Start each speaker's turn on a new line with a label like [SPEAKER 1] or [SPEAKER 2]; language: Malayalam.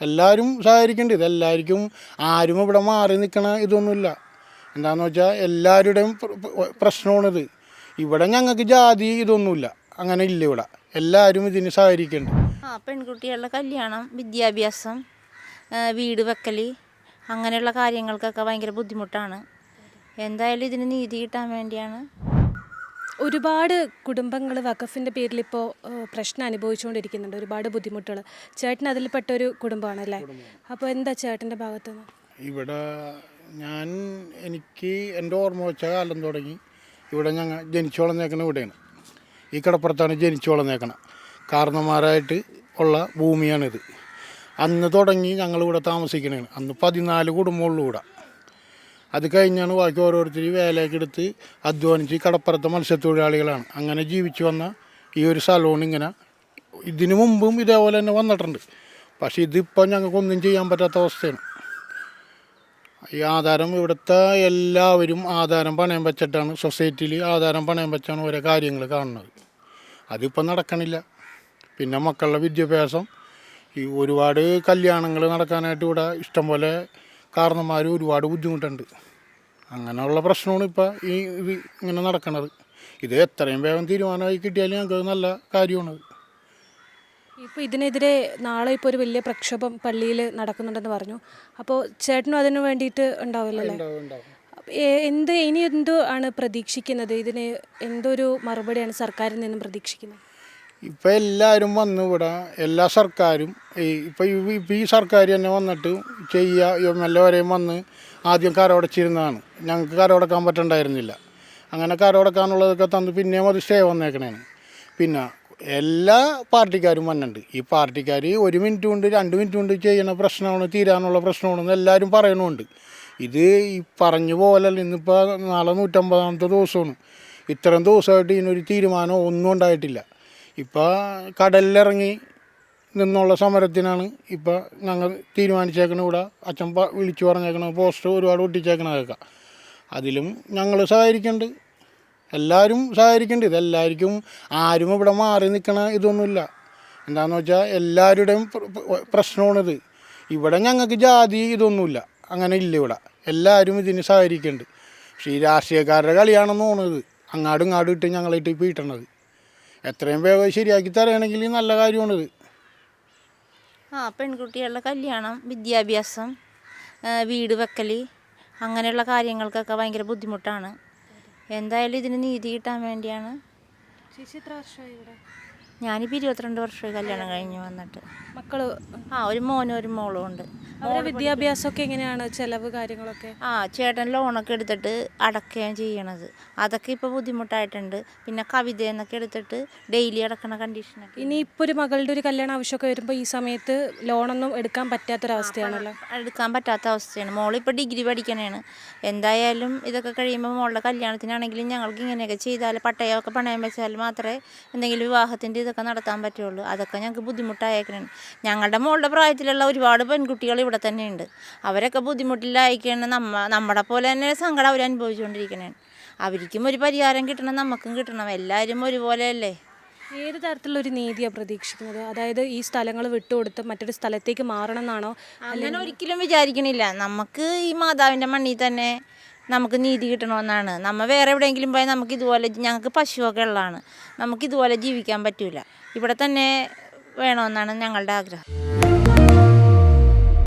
[SPEAKER 1] എല്ലാവരും സഹകരിക്കേണ്ടത് ഇതെല്ലാവർക്കും ആരും ഇവിടെ മാറി നിൽക്കണ ഇതൊന്നുമില്ല. എന്താണെന്ന് വെച്ചാൽ എല്ലാവരുടെയും പ്ര- പ്ര- പ്രശ്നമാണിത്. ഇവിടെ ഞങ്ങൾക്ക് ജാതി ഇതൊന്നുമില്ല. അങ്ങനെ ഇല്ല ഇവിടെ. എല്ലാവരും ഇതിന് സഹകരിക്കേണ്ടത്
[SPEAKER 2] ആ പെൺകുട്ടികളുടെ കല്യാണം വിദ്യാഭ്യാസം വീട് വെക്കൽ അങ്ങനെയുള്ള കാര്യങ്ങൾക്കൊക്കെ ഭയങ്കര ബുദ്ധിമുട്ടാണ്. എന്തായാലും ഇതിന് നീതി കിട്ടാൻ വേണ്ടിയാണ്
[SPEAKER 3] ഒരുപാട് കുടുംബങ്ങൾ വഖഫിന്റെ പേരിൽ ഇപ്പോൾ പ്രശ്നം അനുഭവിച്ചുകൊണ്ടിരിക്കുന്നുണ്ട്. ഒരുപാട് ബുദ്ധിമുട്ടുകൾ. ചേട്ടൻ അതിൽപ്പെട്ട ഒരു കുടുംബമാണല്ലേ? അപ്പോൾ എന്താ ചേട്ടന്റെ ഭാഗത്തുനിന്ന്?
[SPEAKER 1] ഇവിടെ ഞാൻ എനിക്ക് എന്റെ ഓർമ്മ വെച്ച കാലം തുടങ്ങി ഇവിടെ ഞങ്ങൾ ജനിച്ചു വളർന്നേക്കണ ഇവിടെയാണ്. ഈ കടപ്പുറത്താണ് ജനിച്ചു വളർന്നേക്കണ. കാരണന്മാരായിട്ട് ഉള്ള ഭൂമിയാണിത്. അന്ന് തുടങ്ങി ഞങ്ങളിവിടെ താമസിക്കണേ അന്ന് പതിനാല് കുടുംബമുള്ളൂ ഇവിടെ. അത് കഴിഞ്ഞാണ് ബാക്കി ഓരോരുത്തർ വേലയൊക്കെ എടുത്ത് അധ്വാനിച്ച് കടപ്പുറത്തെ മത്സ്യത്തൊഴിലാളികളാണ്. അങ്ങനെ ജീവിച്ചു വന്ന ഈ ഒരു സ്ഥലമാണ് ഇങ്ങനെ ഇതിനു മുമ്പും ഇതേപോലെ തന്നെ വന്നിട്ടുണ്ട്. പക്ഷേ ഇതിപ്പോൾ ഞങ്ങൾക്കൊന്നും ചെയ്യാൻ പറ്റാത്ത അവസ്ഥയാണ്. ഈ ആധാരം ഇവിടുത്തെ എല്ലാവരും ആധാരം പണയം വെച്ചിട്ടാണ് സൊസൈറ്റിയിൽ ആധാരം പണയം വെച്ചാണ് ഓരോ കാര്യങ്ങൾ കാണുന്നത്. അതിപ്പോൾ നടക്കണില്ല. പിന്നെ മക്കളുടെ വിദ്യാഭ്യാസം ഈ ഒരുപാട് കല്യാണങ്ങൾ നടക്കാനായിട്ട് ഇവിടെ ഇഷ്ടംപോലെ കാരണന്മാർ ഒരുപാട് ബുദ്ധിമുട്ടുണ്ട്. അങ്ങനെയുള്ള പ്രശ്നമാണ് ഇപ്പോൾ ഈ ഇത് ഇങ്ങനെ നടക്കുന്നത് ഇത് എത്രയും വേഗം തീരുമാനമായി കിട്ടിയാൽ ഞങ്ങൾക്ക് നല്ല കാര്യമാണ്.
[SPEAKER 3] ഇപ്പോൾ ഇതിനെതിരെ നാളെ ഇപ്പോൾ ഒരു വലിയ പ്രക്ഷോഭം പള്ളിയിൽ നടക്കുന്നുണ്ടെന്ന് പറഞ്ഞു. അപ്പോൾ ചേട്ടനും അതിന് വേണ്ടിയിട്ട് ഉണ്ടാവില്ലല്ലേ? എന്ത് ഇനി എന്തോ ആണ് പ്രതീക്ഷിക്കുന്നത്? ഇതിന് എന്തൊരു മറുപടിയാണ് സർക്കാരിൽ നിന്നും പ്രതീക്ഷിക്കുന്നത്?
[SPEAKER 1] ഇപ്പം എല്ലാവരും വന്ന് ഇവിടെ. എല്ലാ സർക്കാരും. ഈ ഇപ്പം ഇപ്പം ഈ സർക്കാർ തന്നെ വന്നിട്ട് ചെയ്യുക എം എൽ എ വരെയും വന്ന് ആദ്യം കരമടച്ചിരുന്നതാണ് ഞങ്ങൾക്ക് കരമടക്കാൻ പറ്റണ്ടായിരുന്നില്ല. അങ്ങനെ കരമടക്കാനുള്ളതൊക്കെ തന്ന് പിന്നെയും അത് സ്റ്റേ വന്നേക്കണേന് പിന്നെ എല്ലാ പാർട്ടിക്കാരും വന്നിട്ടുണ്ട് ഈ പാർട്ടിക്കാർ ഒരു മിനിറ്റ് കൊണ്ട് രണ്ട് മിനിറ്റ് കൊണ്ട് ചെയ്യണ പ്രശ്നമാണ് തീരാനുള്ള പ്രശ്നമാണെന്ന് എല്ലാവരും പറയണമുണ്ട് ഇത് ഈ പറഞ്ഞു പോലെ ഇന്നിപ്പോൾ നാളെ നൂറ്റമ്പതാമത്തെ ദിവസമാണ്. ഇത്രയും ദിവസമായിട്ട് ഇതിനൊരു തീരുമാനം ഒന്നും ഉണ്ടായിട്ടില്ല. ഇപ്പോൾ കടലിലിറങ്ങി നിന്നുള്ള സമരത്തിനാണ് ഇപ്പോൾ ഞങ്ങൾ തീരുമാനിച്ചേക്കണ ഇവിടെ. അച്ഛൻ വിളിച്ചു പറഞ്ഞേക്കണ പോസ്റ്റർ ഒരുപാട് ഒട്ടിച്ചേക്കണതൊക്കെ അതിലും ഞങ്ങൾ സഹകരിക്കുന്നുണ്ട് എല്ലാവരും സഹകരിക്കുന്നുണ്ട് ഇതെല്ലാവർക്കും ആരും ഇവിടെ മാറി നിൽക്കണ ഇതൊന്നുമില്ല. എന്താണെന്ന് വെച്ചാൽ എല്ലാവരുടെയും പ്ര- പ്ര- പ്രശ്നമാണിത്. ഇവിടെ ഞങ്ങൾക്ക് ജാതി ഇതൊന്നുമില്ല. അങ്ങനെ ഇല്ല ഇവിടെ. എല്ലാവരും ഇതിന് സഹകരിക്കുന്നുണ്ട് പക്ഷേ ഈ രാഷ്ട്രീയക്കാരുടെ കളിയാണെന്ന് തോന്നുന്നത് അങ്ങാടും ഇങ്ങാടും ഇട്ട് ഞങ്ങളായിട്ട് ഇട്ടണത് എത്രയും വേഗം ശരിയാക്കി തരണമെങ്കിൽ നല്ല കാര്യമാണിത്
[SPEAKER 2] ആ പെൺകുട്ടികളുടെ കല്യാണം വിദ്യാഭ്യാസം വീട് വെക്കൽ അങ്ങനെയുള്ള കാര്യങ്ങൾക്കൊക്കെ ഭയങ്കര ബുദ്ധിമുട്ടാണ്. എന്തായാലും ഇതിന് നീതി കിട്ടാൻ വേണ്ടിയാണ്. ഞാനിപ്പോൾ ഇരുപത്തിരണ്ട് വർഷമായി കല്യാണം കഴിഞ്ഞ് വന്നിട്ട്.
[SPEAKER 3] മക്കൾ
[SPEAKER 2] ആ ഒരു മോനും ഒരു മോളും ഉണ്ട്.
[SPEAKER 3] അവരുടെ വിദ്യാഭ്യാസമൊക്കെ എങ്ങനെയാണ്? ചെലവ് കാര്യങ്ങളൊക്കെ?
[SPEAKER 2] ആ ചേട്ടൻ ലോണൊക്കെ എടുത്തിട്ട് അടക്കുകയാണ് ചെയ്യണത്. അതൊക്കെ ഇപ്പോൾ ബുദ്ധിമുട്ടായിട്ടുണ്ട്. പിന്നെ കവിത എന്നൊക്കെ എടുത്തിട്ട് ഡെയിലി അടക്കണ കണ്ടീഷനൊക്കെ
[SPEAKER 3] ഇനി ഇപ്പോൾ ഒരു മകളുടെ ഒരു കല്യാണ ആവശ്യമൊക്കെ വരുമ്പോൾ ഈ സമയത്ത് ലോണൊന്നും എടുക്കാൻ പറ്റാത്തൊരവസ്ഥയാണല്ലോ?
[SPEAKER 2] എടുക്കാൻ പറ്റാത്ത അവസ്ഥയാണ്. മോളിപ്പോൾ ഡിഗ്രി പഠിക്കണേണ്. എന്തായാലും ഇതൊക്കെ കഴിയുമ്പോൾ മോളുടെ കല്യാണത്തിനാണെങ്കിലും ഞങ്ങൾക്ക് ഇങ്ങനെയൊക്കെ ചെയ്താൽ പട്ടയമൊക്കെ പണയം വെച്ചാൽ മാത്രമേ എന്തെങ്കിലും വിവാഹത്തിന്റെ ഇതൊക്കെ നടത്താൻ പറ്റുള്ളൂ. അതൊക്കെ ഞങ്ങൾക്ക് ബുദ്ധിമുട്ടായേക്കണേ ഞങ്ങളുടെ മോളുടെ പ്രായത്തിലുള്ള ഒരുപാട് പെൺകുട്ടികൾ ഇവിടെ തന്നെയുണ്ട്. അവരൊക്കെ ബുദ്ധിമുട്ടില്ലായിരിക്കണം നമ്മ നമ്മുടെ പോലെ തന്നെ സങ്കടം അവർ അനുഭവിച്ചുകൊണ്ടിരിക്കണേ അവർക്കും ഒരു പരിഹാരം കിട്ടണം നമുക്കും കിട്ടണം. എല്ലാവരും ഒരുപോലെയല്ലേ?
[SPEAKER 3] ഏത് തരത്തിലുള്ള ഒരു നീതിയാണ് പ്രതീക്ഷിക്കുന്നത്? അതായത് ഈ സ്ഥലങ്ങൾ വിട്ടുകൊടുത്ത് മറ്റൊരു സ്ഥലത്തേക്ക് മാറണം എന്നാണോ?
[SPEAKER 2] അങ്ങനെ ഒരിക്കലും വിചാരിക്കണില്ല. നമുക്ക് ഈ മാതാവിന്റെ മണ്ണിൽ തന്നെ നമുക്ക് നീതി കിട്ടണമെന്നാണ്. നമ്മൾ വേറെ എവിടെയെങ്കിലും പോയാൽ നമുക്ക് ഇതുപോലെ ഞങ്ങൾക്ക് പശുവൊക്കെ ഉള്ളതാണ്. നമുക്ക് ഇതുപോലെ ജീവിക്കാൻ പറ്റില്ല ഇവിടെ തന്നെ വേണമെന്നാണ് ഞങ്ങളുടെ ആഗ്രഹം.